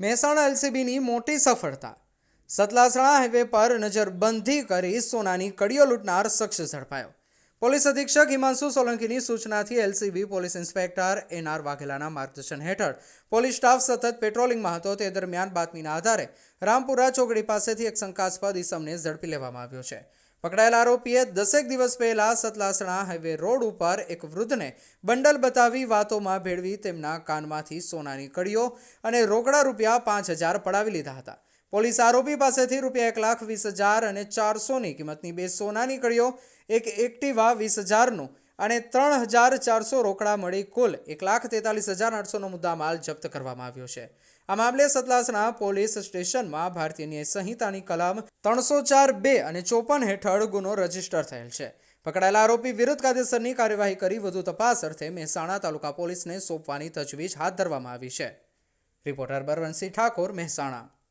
મહેસાણા એલસીબીની મોટી સફળતા. સતલાસણા હાઈવે પર નજરબંધી કરી સોનાની કડીઓ લૂંટનાર શખ્સ ઝડપાયો. પોલીસ અધિક્ષક હિમાંશુ સોલંકીની સૂચનાથી એલસીબી પોલીસ ઇન્સ્પેક્ટર એનઆર વાઘેલાના માર્ગદર્શન હેઠળ પોલીસ સ્ટાફ સતત પેટ્રોલિંગમાં હતો. તે દરમિયાન બાતમીના આધારે રામપુરા ચોકડી પાસેથી એક શંકાસ્પદ ઇસમને ઝડપી લેવામાં આવ્યો છે. પકડાયેલા આરોપીએ દસેક દિવસ પહેલા સતલાસણા હાઈવે રોડ ઉપર એક વૃદ્ધને બંડલ બતાવી વાતોમાં ભેળવી તેમના કાનમાંથી સોનાની કડીઓ અને રોકડા રૂપિયા પાંચ હજાર પડાવી લીધા હતા. પોલીસ આરોપી પાસેથી રૂપિયા એક લાખ વીસ હજાર અને ચારસોની કિંમતની બે સોનાની કડીઓ, એક એક્ટિવા વીસ હજારનું અને ત્રણ હજાર ચારસો રોકડા મળી કુલ એક લાખ તેતાલીસ હજાર આઠસોનો મુદ્દામાલ જપ્ત કરવામાં આવ્યો છે. આ મામલે સતલાસના પોલીસ સ્ટેશનમાં ભારતીય સંહિતાની કલમ ત્રણસો ચાર બે અને ચોપન હેઠળ ગુનો રજિસ્ટર થયેલ છે. પકડાયેલા આરોપી વિરુદ્ધ કાયદેસરની કાર્યવાહી કરી વધુ તપાસ અર્થે મહેસાણા તાલુકા પોલીસને સોંપવાની તજવીજ હાથ ધરવામાં આવી છે. રિપોર્ટર બરવંશી ઠાકોર, મહેસાણા.